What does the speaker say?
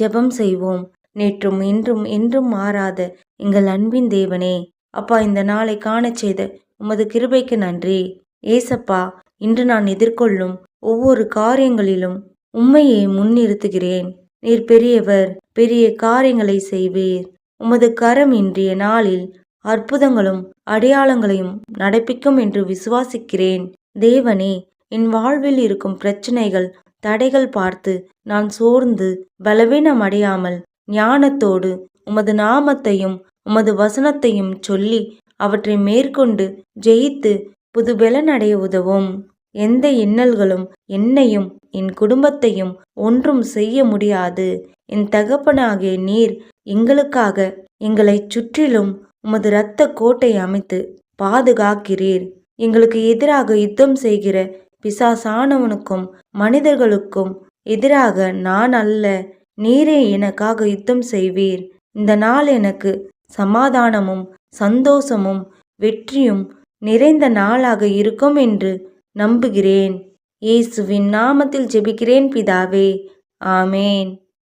ஜெபம் செய்வோம். நேற்றும் இன்றும் என்றும் மாறாத எங்கள் அன்பின் தேவனே அப்பா இந்த நாளை காணச் செய்த உமது கிருபைக்கு நன்றி. ஏசப்பா இன்று நான் எதிர்கொள்ளும் ஒவ்வொரு காரியங்களிலும் உண்மையை முன்னிறுத்துகிறேன். நீர் பெரியவர் பெரிய காரியங்களை செய்வீர். உமது கரம் இன்றைய நாளில் அற்புதங்களும் அடையாளங்களையும் நடப்பிக்கும் என்று விசுவாசிக்கிறேன். தேவனே என் வாழ்வில் இருக்கும் பிரச்சனைகள் தடைகள் பார்த்து நான் சோர்ந்து பலவீனம் அடையாமல் ஞானத்தோடு உமது நாமத்தையும் உமது வசனத்தையும் சொல்லி அவற்றை மேற்கொண்டு ஜெயித்து புதுபெலன் அடைய உதவும். எந்த இன்னல்களும் என்னையும் என் குடும்பத்தையும் ஒன்றும் செய்ய முடியாது. என் தகப்பனாகிய நீர் எங்களுக்காக எங்களைச் சுற்றிலும் உமது இரத்த கோட்டை அமைத்து பாதுகாக்கிறீர். எங்களுக்கு எதிராக யுத்தம் செய்கிற பிசாசானவனுக்கும் மனிதர்களுக்கும் எதிராக நான் அல்ல நீரே எனக்காக யுத்தம் செய்வீர். இந்த நாள் எனக்கு சமாதானமும் சந்தோஷமும் வெற்றியும் நிறைந்த நாளாக இருக்கும் என்று நம்புகிறேன். இயேசுவின் நாமத்தில் ஜெபிக்கிறேன் பிதாவே. ஆமேன்.